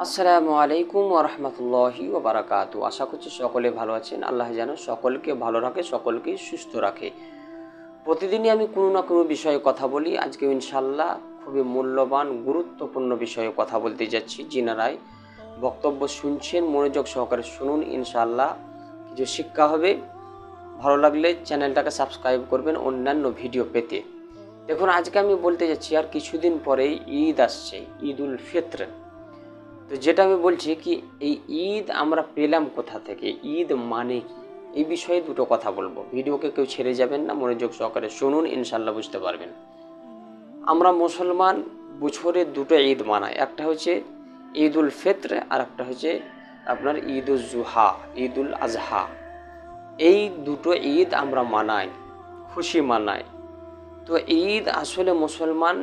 আসসালামু আলাইকুম ওরহমতুল্লাহি ওবারাকাতু আশা করছি সকলে ভালো আছেন। আল্লাহ যেন সকলকে ভালো রাখে, সকলকে সুস্থ রাখে। প্রতিদিনই আমি কোনো না কোনো বিষয়ে কথা বলি। আজকে ইনশাল্লাহ খুবই মূল্যবান, গুরুত্বপূর্ণ বিষয়ে কথা বলতে যাচ্ছি। যিনারাই বক্তব্য শুনছেন, মনোযোগ সহকারে শুনুন ইনশাল্লাহ কিছু শিক্ষা হবে। ভালো লাগলে চ্যানেলটাকে সাবস্ক্রাইব করবেন অন্যান্য ভিডিও পেতে। দেখুন, আজকে আমি বলতে যাচ্ছি, আর কিছুদিন পরেই ঈদ আসছে ঈদ উল ফিত্র। তো যেটা আমি বলছি কি, এই ঈদ আমরা পেলাম কোথা থেকে? ঈদ মানে কি? এই বিষয়ে দুটো কথা বলব। ভিডিওকে কেউ ছেড়ে যাবেন না, মনোযোগ সহকারে শুনুন ইনশাল্লাহ বুঝতে পারবেন। আমরা মুসলমান বছরে দুটো ঈদ মানাই। একটা হচ্ছে ঈদ উল ফিত্র আর একটা হচ্ছে আপনার ঈদ উল জুহা ঈদ উল আজহা। এই দুটো ঈদ আমরা মানাই, খুশি মানাই। তো ঈদ আসলে মুসলমান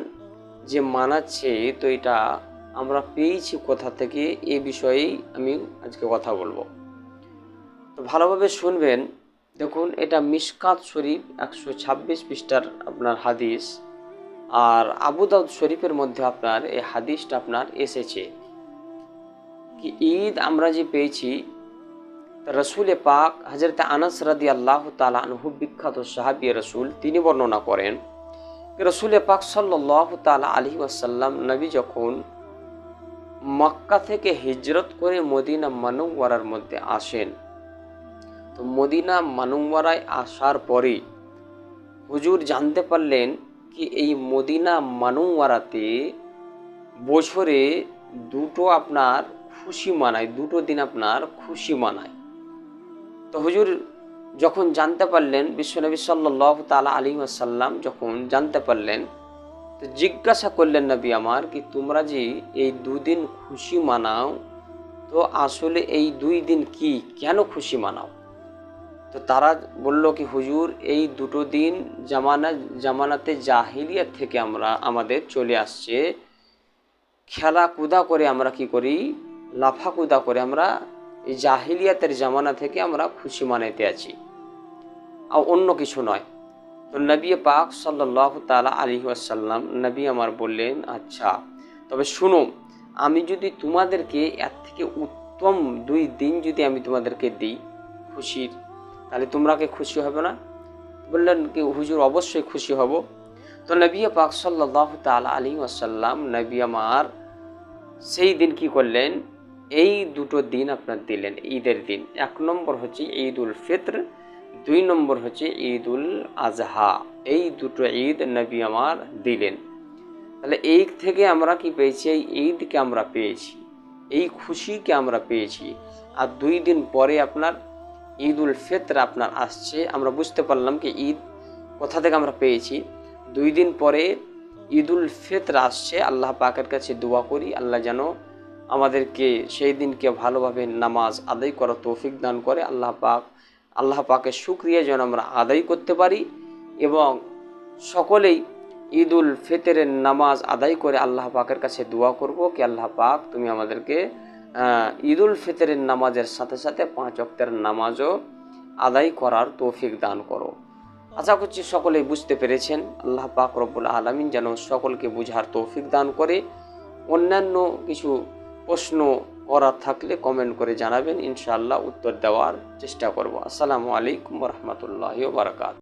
যে মানাচ্ছে, তো এটা আমরা পেয়েছি কোথা থেকে এ বিষয়েই আমি আজকে কথা বলব। তো ভালোভাবে শুনবেন। দেখুন, এটা মিসকাত শরীফ একশো ছাব্বিশ পৃষ্ঠার আপনার হাদিস। আর আবুদাউদ শরীফের মধ্যে আপনার এই হাদিসটা আপনার এসেছে। কি ঈদ আমরা যে পেয়েছি রসুল পাক হজরত আনাস রাদি আল্লাহ তালা আনহু বিখ্যাত সাহাবি রসুল, তিনি বর্ণনা করেন রসুল পাক সাল্লাহ তালা আলহি আসাল্লাম নবী যখন মক্কা থেকে হিজরত করে মদিনা মানুয়ারার মধ্যে আসেন। তো মদিনা মানুয়ারায় আসার পরে হুজুর জানতে পারলেন কি এই মদিনা মানুয়ারাতে বছরে দুটো আপনার খুশি মানায়, দুটো দিন আপনার খুশি মানায়। তো হুজুর যখন জানতে পারলেন, বিশ্বনবী সাল্লাহ তালা আলী আসাল্লাম যখন জানতে পারলেন তো জিজ্ঞাসা করলেন নবী আমার কি তোমরা যে এই দুদিন খুশি মানাও? তো আসলে এই দুই দিন কি কেন খুশি মানাও? তো তারা বলল কি, হুজুর, এই দুটো দিন জামানা জামানাতে জাহিলিয়াত থেকে আমরা, আমাদের চলে আসছে। খেলা কুদা করে আমরা কি করি? লাফা কুদা করে আমরা এই জাহিলিয়াতের জামানা থেকে আমরা খুশি মানাইতে আছি। আর অন্য কিছু নয়। তো নবী পাক সাল্লাহ তালা আলী আসাল্লাম নবী আমার বললেন আচ্ছা তবে শুনো, আমি যদি তোমাদেরকে এর থেকে উত্তম দুই দিন যদি আমি তোমাদেরকে দিই খুশির, তাহলে তোমরা কি খুশি হবে না? বললেন কি, হুজুর, অবশ্যই খুশি হব। তো নবী পাক সাল্লাহ তালা আলী আসাল্লাম নবী আমার সেই দিন কি করলেন? এই দুটো দিন আপনার দিলেন, ঈদের দিন। এক নম্বর হচ্ছে ঈদ উল ফিত্র দুই নম্বর হচ্ছে ঈদ উল আজহা। এই দুটো ঈদ নবী আমার দিলেন। তাহলে এই থেকে আমরা কি পেয়েছি? এই ঈদকে আমরা পেয়েছি। এই খুশিকে আমরা পেয়েছি। আর দুই দিন পরে আপনার ঈদ উল ফিত্র আপনার আসছে। আমরা বুঝতে পারলাম কি ঈদ কোথা থেকে আমরা পেয়েছি। দুই দিন পরে ঈদ উল ফিত্র আসছে। আল্লাহ পাকের কাছে দোয়া করি। আল্লাহ যেন আমাদেরকে সেই দিনকে ভালোভাবে নামাজ আদায় করা তৌফিক দান করে। আল্লাহ পাক আল্লাহ পাকে সুক্রিয়া যেন আমরা আদায় করতে পারি এবং সকলেই ঈদ উল ফিতরের নামাজ আদায় করে আল্লাহ পাকের কাছে দোয়া করব কি আল্লাহ পাক তুমি আমাদেরকে ঈদ উল ফিতরের নামাজের সাথে সাথে পাঁচ অক্টের নামাজও আদায় করার তৌফিক দান করো। আশা করছি সকলেই বুঝতে পেরেছেন। আল্লাহ পাক রব্বুল আলমিন যেন সকলকে বুঝার তৌফিক দান করে। অন্যান্য কিছু প্রশ্ন করার থাকলে কমেন্ট করে জানাবেন ইনশাআল্লাহ উত্তর দেওয়ার চেষ্টা করব। আসসালামু আলাইকুম রহমতুল্লাহ বারকাত